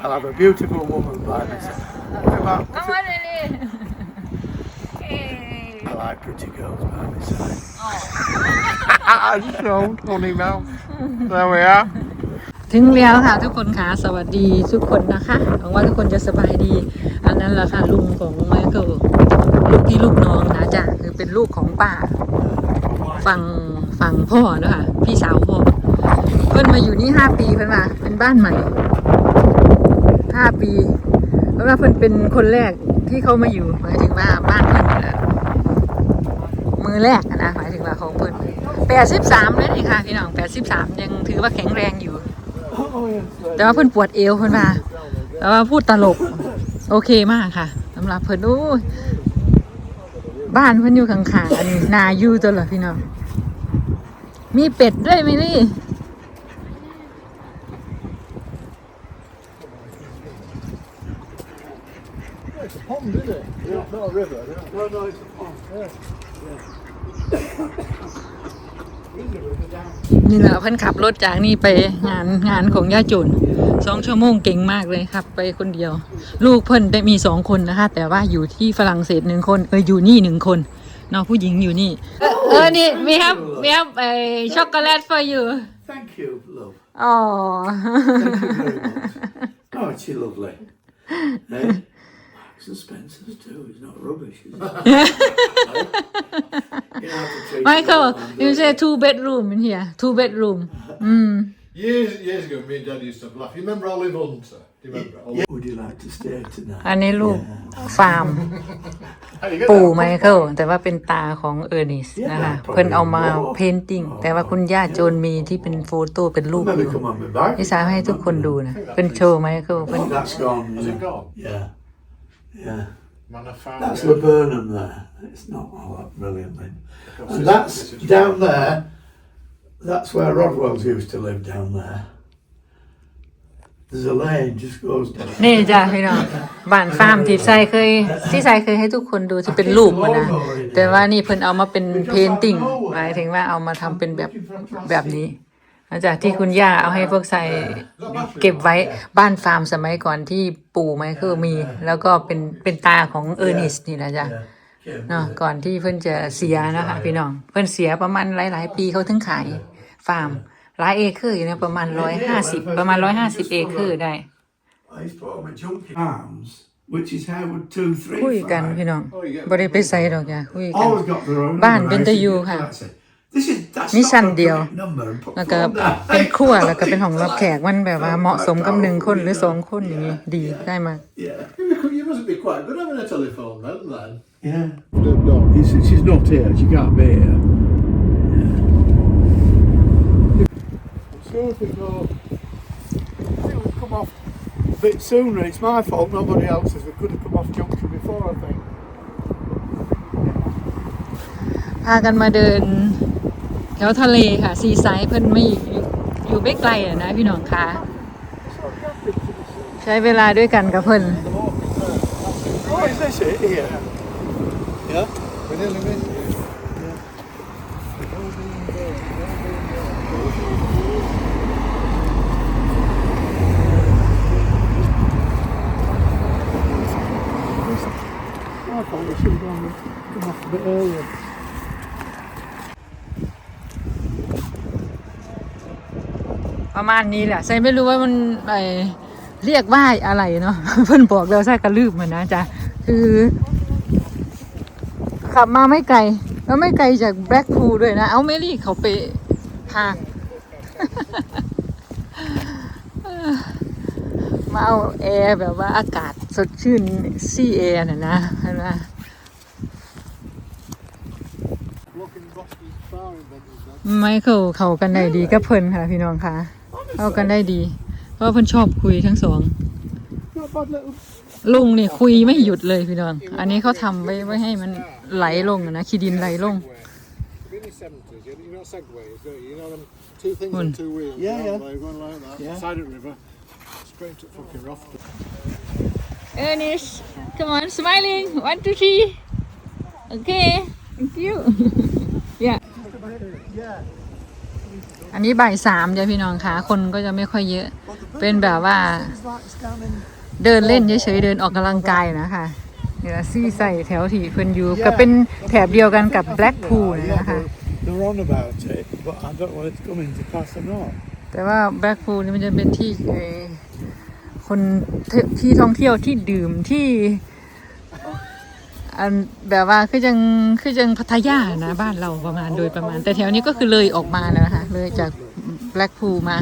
I'll have a beautiful woman by my side. Come on, Come on, Lily. Hey. I like pretty girls by my side. so funny mouth. There we are. ถึงแล้วค่ะทุกคนค่ะสวัสดีทุกคนนะคะหวังว่าทุกคนจะสบายดี อันนั้นแหละค่ะลุงของไมเคิลลูกพี่ลูกน้องนะจ๊ะคือเป็นลูกของป้าฝั่งฝั่งพ่อเนอะค่ะพี่สาวพ่อเพิ่นมาอยู่นี่ห้าปีเพิ่นมาเป็นบ้านใหม่ ห้าปีเพราะว่าเพิ่นเป็นคนแรกที่เขามาอยู่หมายถึงว่าบ้านเพิ่นนะมือแรกนะหมายถึงว่าของเพิ่นแปดสิบสามนั่นเองค่ะพี่น้องแปดสิบสามยังถือว่าแข็งแรงอยู่ แต่ว่าเพิ่นปวดเอวเพิ่นว่าแต่ว่าพูดตลก โอเคมากค่ะสำหรับเพิ่นโอ้ยบ้านเพิ่นอยู่ข้างๆอันนี้นาอยู่ตัวเหรอพี่น้องมีเป็ดด้วยไหมนี่ It's a pond, isn't it? Yeah. Not a river. No, no, it's a pond. Yeah. นี่แหละเพิ่นขับรถจากนี่ไปงานงานของย่าจุนสองชั่วโมงเก่งมากเลยครับ ไปคนเดียว ลูกเพิ่นได้มีสองคนนะคะ แต่ว่าอยู่ที่ฝรั่งเศสหนึ่งคนเอออยู่นี่หนึ่งคนเนาะผู้หญิงอยู่นี่ เออเออนี่ we have we have a chocolate for you Thank you, love. อ๋อ Oh, is she lovely? eh? Marks and Spencer's too. It's not rubbish, is it? you have to treat Michael it like you that. say two bedroom in here two bedroom อืม Years, years ago, me and Dad used to have a laugh. You remember Olive Hunter? Do you remember? Olive? Would you like to stay tonight? อันนี้ลูกฟาร์ม How you get ปู่ that? ไมเคิลแต่ว่าเป็นตาของเออร์นิสนะคะเพิ่นเอามาเพนติ้งแต่ว่าคุณย่าโจนมีที่เป็นโฟโต้เป็นรูปอ Maybe ยู่ come on my back. นิสาให้ทุกคนดูนะเป็นโชว์ไมเคิลเป็น Oh, that's gone. Has Yeah. it gone? yeah. Yeah. Man, I found That's it. Laburnum there. It's not all that brilliantly. Because And this- that's this is- down there. That's where Rodwells used to live down there. There's a lane just goes down. นี่จ้ะพี่น้องบ้านฟาร์มที่ใส่เคยที่ใส่เคยให้ทุกคนดูที่เป็นรูปมันนะแต่ว่านี่เพิ่นเอามาเป็นเพนติ้งหมายถึงว่าเอามาทำเป็นแบบแบบนี้ หลังจากที่คุณย่าเอาให้พวกใส่เก็บไว้บ้านฟาร์มสมัยก่อนที่ปู่ไมเคิลมี แล้วก็เป็นเป็นตาของเออร์นิสนี่นะจ๊ะ Yeah. เนาะก่อนที่เพิ่นจะเสียนะคะพี่น้อง เพิ่นเสียประมาณหลาย ๆ ปีเขาถึงขายฟาร์มหลายเอเคอร์อยู่นะประมาณร้อยห้าสิบประมาณร้อยห้าสิบเอเคอร์ได้ I used to put on my junkie arms, which is Howard 2 3. คุยกันพี่น้องบ่ได้ไปใส่ดอกจ้ะคุยกัน Always got their own บ้าน number. เป็น I ตะ said, ยู "You ค่ะ can't say, This is that's มี not ชั้น the เดียว correct number and put แล้วก็ phone down. เป็นครัวแล้วก็เป็นห้องรับแขกมันแบบว่าเหมาะสมกับหนึ่งคนหรือสองคนอย่างนี้ดีได้มาก Yeah. You must be quite good having a telephone then, then. Yeah. Don't know. He's, she's not here. She can't be here. So if we go, I think we've come off a bit sooner. It's my fault, nobody else's. We could have come off junction before, I think. พากันมาเดินแถวทะเลค่ะ ซีไซด์เพิ่นไม่อยู่อยู่ไม่ไกลอะนะพี่น้องคะใช้เวลาด้วยกันกับเพิ่น Oh, is this it here? Yeah. We nearly missed it. I thought we should have gone come off a bit earlier. ประมาณนี้แหละใส่ไม่รู้ว่ามันไอเรียกว่าอะไรเนาะเพิ่นบอกแล้วใช่กระลืบมันนะจ๊ะคือขับมาไม่ไกล แล้วไม่ไกลจากแบล็กพูลด้วยนะ เอาเมลี่เขาไปห่างมาเอาแอร์แบบว่าอากาศสดชื่นซี่แอร์น่ะนะเห็นไหม Looking Boston's far in Bedford, ไม่เขาเขากันได้ดีก็เพิ่นค่ะพี่น้องค่ะ เข้ากันได้ดี เพราะเพิ่นชอบคุยทั้งสอง Not bad little ลุงเนี่ยคุยไม่หยุดเลยพี่น้อง อันนี้เขาทำไว้ไว้ให้มันไหลลงอะนะขี้ดินไหลลง In the 70s, you you know segways, don't you? You know them two things One. on two wheels. Yeah, going yeah. like- Going like that. Yeah. Side of the river. Straight to fucking Roft. Ernest come on smiling one two three okay thank you yeah Yeah. อันนี้บ่ายสามจ้ะพี่น้องค่ะคนก็จะไม่ค่อยเยอะ เป็นแบบว่า Things like it's down in เดินเล่นเฉยๆเดินออกกำลังกายนะคะนี่ละซี่ใส่แถวที่เพิ่นอยู่ก็เป็นแถบเดียวกันกับ Black Pool Yeah, นะคะ they're, they're on about it, but I don't know whether it's coming to pass or not. แต่ว่า Black Pool นี่มันจะเป็นที่เอ่อคนที่ที่ท่องเที่ยวที่ดื่มที่ อันแบบว่าคือจังคือจังพัทยานะบ้านเราประมาณโดยประมาณ แต่แถวนี้ก็คือเลยออกมาแล้วนะคะเลยจาก Black Pool มา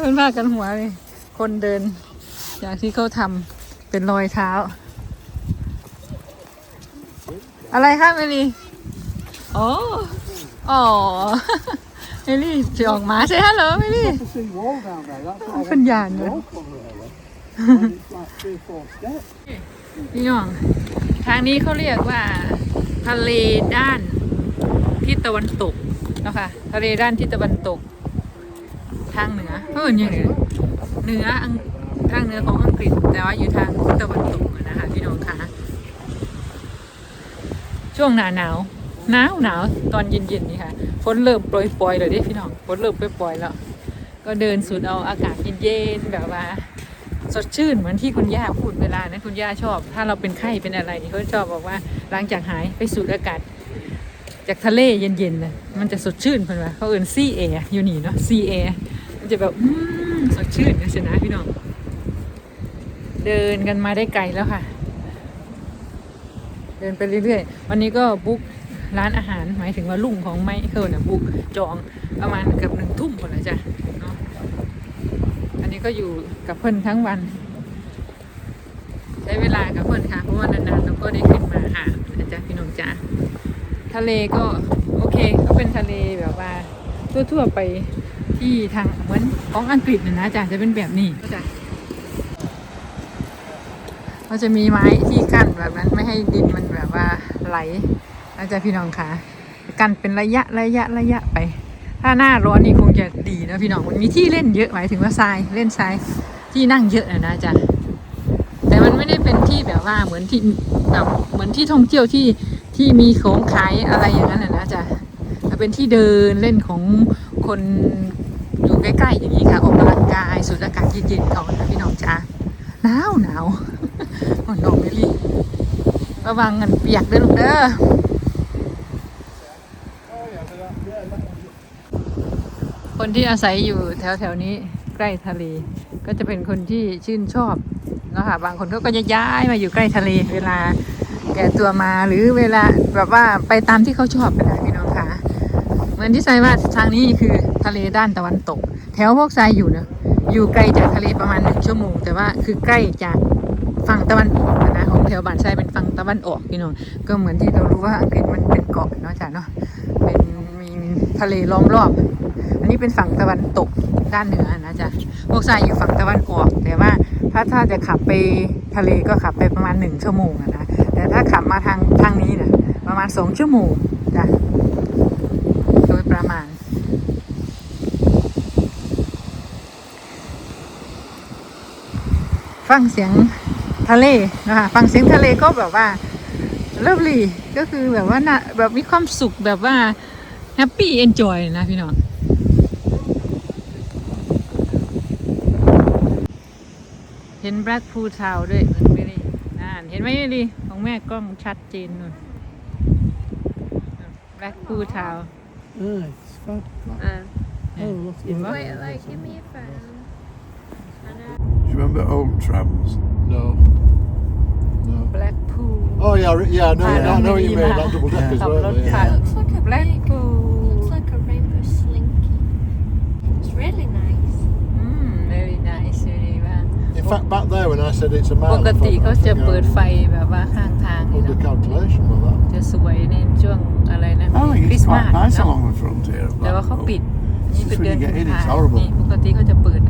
เป็นมากกันหัวเลยคนเดิน อย่างที่เขาทำเป็นรอยเท้า อะไรครับเมลีโอ้อ๋อเมลี่จะออกมาใช่ฮัลโหลเมลี่ It's a sea wall down there. That's what I เป็นยานเลย พี่น้อง ทางนี้เขาเรียกว่า ทะเลด้านทิศตะวันตกนะคะทะเลด้านทิศตะวันตก ทางเหนือเพิ่นยังไงเหนือทางเหนือของอังกฤษ แต่ว่าอยู่ทางทิศตะวันตกนะคะพี่น้องคะช่วงหนาหนาวหนาวหนาวตอนเย็นๆนี่ค่ะฝนเริ่มโปรยปอยๆเลยดิพี่น้องฝนเริ่มโปรยปอยๆแล้ว ก็เดินสูดเอาอากาศเย็นๆแบบว่า สดชื่นเหมือนที่คุณย่าพูดเวลานั้นคุณย่าชอบ ถ้าเราเป็นไข้เป็นอะไรนี่เขาชอบบอกว่าหลังจากหายไปสูดอากาศ จากทะเลเย็นๆนะมันจะสดชื่นเพิ่นว่าเขาเอิ้นซีแอร์อยู่นี่เนาะซีแอร์มันจะแบบสดชื่นนะสินะพี่น้องเดินกันมาได้ไกลแล้วค่ะ เดินไปเรื่อยๆ วันนี้ก็บุ๊กร้านอาหารหมายถึงว่าลุ่งของไมเคิลนะบุ๊กจองประมาณเกือบหนึ่งทุ่มคนละจ้ะเนาะ นนี้ก็อยู่กับเพื่อนทั้งวัน ใช้เวลากับเพื่อนค่ะ เพราะว่านานๆเราก็ได้ขึ้นมาหาอาจารย์พี่น้องจ๋าทะเลก็โอเคก็เป็นทะเลแบบว่าทั่วๆไปที่ทางเหมือนของอังกฤษนะนะอาจารย์จะเป็นแบบนี้ก็จะก็จะมีไม้ที่กั้นแบบนั้นไม่ให้ดินมันแบบว่าไหลอาจารย์พี่น้องค่ะกันเป็นระยะระยะระยะไป ถ้าหน้าร้อนนี่คงจะดีนะพี่น้องมันมีที่เล่นเยอะหมายถึงว่าทรายเล่นทรายที่นั่งเยอะนะนะจ๊ะแต่มันไม่ได้เป็นที่แบบว่าเหมือนที่แบบเหมือนที่ท่องเที่ยวที่ที่มีของขายอะไรอย่างนั้นนะนะจ๊ะเป็นที่เดินเล่นของคนอยู่ใกล้ๆอย่างนี้ค่ะออกกำลังกายสูดอากาศเย็นๆก่อนนะพี่น้องจ๊ะหนาวหนาวโอ้น้องเมลี่ระวังกันเปียกเด้อลูกเด้อ คนที่อาศัยอยู่แถวแถวนี้ใกล้ทะเล ก็จะเป็นคนที่ชื่นชอบเนาะค่ะบางคนเขาก็จะย้ายมาอยู่ใกล้ทะเล เวลาแก่ตัวมาหรือเวลาแบบว่าไปตามที่เขาชอบกันนะพี่น้องค่ะเหมือนที่ทรายว่าทางนี้คือทะเลด้านตะวันตก แถวพวกทรายอยู่เนะอยู่ไกลจากทะเลประมาณหนึ่งชั่วโมง แต่ว่าคือใกล้จากฝั่งตะวันออกนะของแถวบ้านทรายเป็นฝั่งตะวันออกพี่น้องก็เหมือนที่เรารู้ว่าอังกฤษมันเป็นเกาะเนาะจ้ะเนาะเป็นมีทะเลล้อมรอบ อันนี้เป็นฝั่งตะวันตกด้านเหนือนะจ๊ะพวกทรายอยู่ฝั่งตะวันออก แต่ว่าถ้าถ้าจะขับไปทะเลก็ขับไปประมาณหนึ่งชั่วโมงนะแต่ถ้าขับมาทางทางนี้นะประมาณสองชั่วโมงจ้ะโดยประมาณฟังเสียงทะเลนะคะฟังเสียงทะเลก็แบบว่าเลิฟลี่ก็คือแบบว่าแบบมีความสุขแบบว่าแฮปปี้เอนจอยนะพี่น้อง เห็นแบล็กพูทาวด้วยเหมือนไม่ได้นั่นเห็นไหมไม่ดีของแม่กล้องชัดเจนนู่นแบล็กพูทาว Ah, it's fun. Uh, Oh, look at that. wait, like, give me a phone. And, uh, Do you remember old trams? No. No. แบล็กพู Oh yeah, re- yeah, no, Ah, no, I know what you yeah. mean. That double deckers, Couple weren't of they? cars. Yeah. looks like a Black big, pool. looks like a rainbow slinky. It's really nice. อืม very nice very ว่า In fact, back there when I said it's a ป mile, ก I ติ thought, เขาจะ you know, เปิดไฟแบบว่าข้างทางนี่ under เนาะ calculation with that. จะสวยในช่วงอะไรนะ I think คริ it's สต์มาส quite nice เนาะ along the frontier. of แต่ว่าเขา Blackpool. ปิด นี่เป็น Just เดือน when you กุ get ม in, ภา it's horrible. นี่ปกติเขาจะเปิด